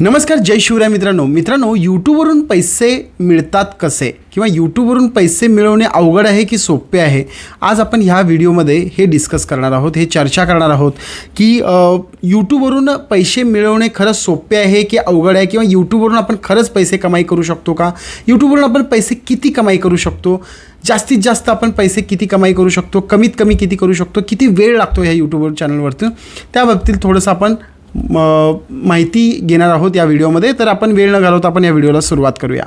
नमस्कार जय शिवराय मित्रांनो. मित्रांनो यूट्यूबवरून पैसे मिळतात कसे? किंवा यूट्यूबवरून पैसे मिळवणे अवघड आहे की सोपे आहे? आज आपण ह्या व्हिडिओमध्ये हे डिस्कस करणार आहोत हे चर्चा करणार आहोत की यूट्यूबवरून पैसे मिळवणे खरंच सोपे आहे की अवघड आहे? किंवा यूट्यूबवरून आपण खरंच पैसे कमाई करू शकतो का? यूट्यूबवरून आपण पैसे किती कमाई करू शकतो? जास्तीत जास्त आपण पैसे किती कमाई करू शकतो? कमीत कमी किती करू शकतो? किती वेळ लागतो ह्या यूट्यूबवर चॅनलवरती त्या बाबतीत थोडंसं आपण माहिती घेणार आहोत या व्हिडिओमध्ये. तर आपण वेळ न घालवता आपण या व्हिडिओला सुरुवात करूया.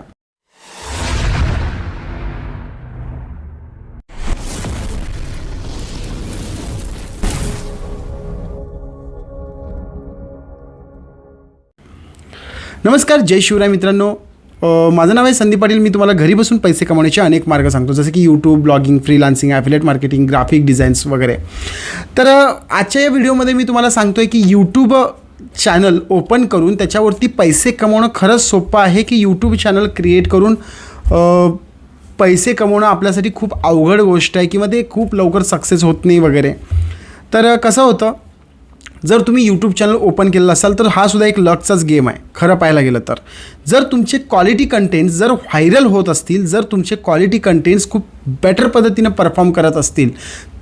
नमस्कार जय शिवराय मित्रांनो. माझं नाव आहे संदीप पाटील. मी तुम्हाला घरी बसून पैसे कमवण्याचे अनेक मार्ग सांगतो. जसं की YouTube blogging freelancing affiliate marketing graphic designs वगैरे. तर आजच्या या व्हिडिओमध्ये मी तुम्हाला सांगतो आहे की यूट्यूब चॅनल ओपन करून त्याच्यावरती पैसे कमवणं खरंच सोपं आहे की यूट्यूब चॅनल क्रिएट करून पैसे कमवणं आपल्यासाठी खूप अवघड गोष्ट आहे किंवा ते खूप लवकर सक्सेस होत नाही वगैरे. तर कसं होतं जर तुम्ही यूट्यूब चॅनल ओपन केलेलं असाल तर हा सुद्धा एक लकचाच गेम आहे खरं पाहायला गेलं तर. जर तुमचे क्वालिटी कंटेंट्स जर व्हायरल होत असतील जर तुमचे क्वालिटी कंटेंट्स खूप बेटर पद्धतीनं परफॉर्म करत असतील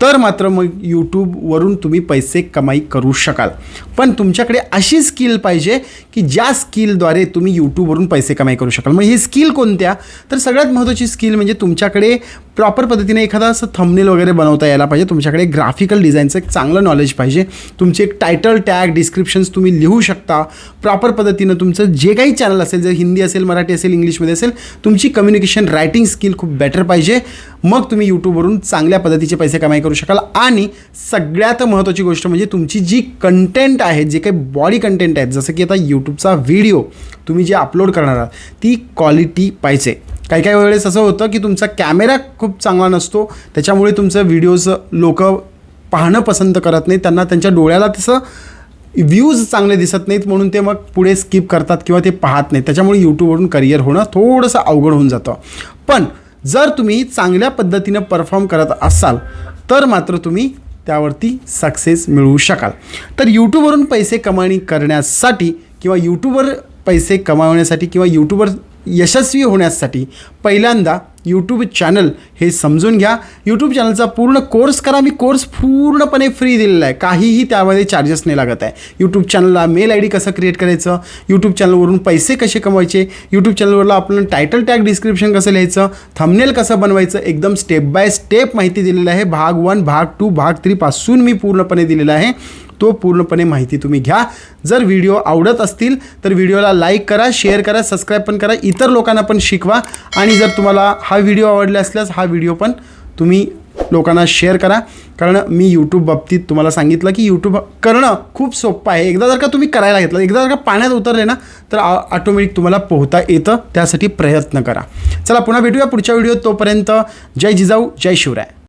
तर मात्र मग यूट्यूबवरून तुम्ही पैसे कमाई करू शकाल. पण तुमच्याकडे अशी स्किल पाहिजे की ज्या स्किलद्वारे तुम्ही यूट्यूबवरून पैसे कमाई करू शकाल. मग ही स्किल कोणत्या? तर सगळ्यात महत्त्वाची स्किल म्हणजे तुमच्याकडे प्रॉपर पद्धतीने एखादा असं थंबनेल वगैरे बनवता यायला पाहिजे. तुमच्याकडे ग्राफिकल डिझाईनचं एक चांगलं नॉलेज पाहिजे. तुमचे एक टायटल टॅग डिस्क्रिप्शन्स तुम्ही लिहू शकता. प्रॉपर पद्धतीनं तुमचं जे काही चॅनल असेल जर हिंदी असेल मराठी असेल इंग्लिशमध्ये असेल तुमची कम्युनिकेशन रायटिंग स्किल खूप बेटर पाहिजे. मग तुम्ही यूट्यूबवरून चांगल्या पद्धतीचे पैसे कमाई करू शकाल. आणि सगळ्यात महत्त्वाची गोष्ट म्हणजे तुमची जी कंटेंट आहे जे काही बॉडी कंटेंट आहेत जसं की आता यूट्यूबचा व्हिडिओ तुम्ही जे अपलोड करणार आहात ती क्वालिटी पाहिजे. काही काही वेळेस असं होतं की तुमचा कॅमेरा खूप चांगला नसतो त्याच्यामुळे तुमचं व्हिडिओज लोक पाहणं पसंत करत नाही त्यांना त्यांच्या डोळ्याला तसं व्ह्यूज चांगले दिसत नाहीत म्हणून ते मग पुढे स्किप करतात किंवा ते पाहत नाहीत. त्याच्यामुळे यूट्यूबवरून करिअर होणं थोडंसं अवघड होऊन जातं. पण जर तुम्ही चांगल्या पद्धतीनं परफॉर्म करत असाल तर मात्र तुम्ही त्यावरती सक्सेस मिळवू शकाल. तर यूट्यूबवरून पैसे कमाणी करण्यासाठी किंवा यूट्यूबवर पैसे कमावण्यासाठी किंवा यूट्यूबवर यशस्वी होण्यासाठी पहिल्यांदा यूट्यूब चॅनल हे समजून घ्या. यूट्यूब चॅनलचा पूर्ण कोर्स करा. मी कोर्स पूर्णपणे फ्री दिलेला आहे. काहीही त्यामध्ये चार्जेस नाही लागत आहे. यूट्यूब चॅनलला मेल आय डी कसं क्रिएट करायचं? यूट्यूब चॅनलवरून पैसे कसे कमवायचे? यूट्यूब चॅनलवरला आपलं टायटल टॅग डिस्क्रिप्शन कसं लिहायचं? थंबनेल कसं बनवायचं? एकदम स्टेप बाय स्टेप माहिती दिलेलं आहे. भाग वन भाग टू भाग थ्रीपासून मी पूर्णपणे दिलेला आहे. तो पूर्णपणे माहिती तुम्ही घ्या. जर व्हिडिओ आवडत असतील तर व्हिडिओला लाईक करा शेअर करा सबस्क्राईब पण करा इतर लोकांना पण शिकवा. आणि जर तुम्हाला हा व्हिडिओ आवडला असल्यास हा व्हिडिओ पण तुम्ही लोकांना शेअर करा. कारण मी यूट्यूब बाबतीत तुम्हाला सांगितलं की यूट्यूब करणं खूप सोपं आहे. एकदा जर का तुम्ही करायला घेतलं एकदा जर का पाण्यात उतरले ना तर ऑटोमॅटिक तुम्हाला पोहता येतं. त्यासाठी प्रयत्न करा. चला पुन्हा भेटूया पुढच्या व्हिडिओत. तोपर्यंत जय जिजाऊ जय शिवराय.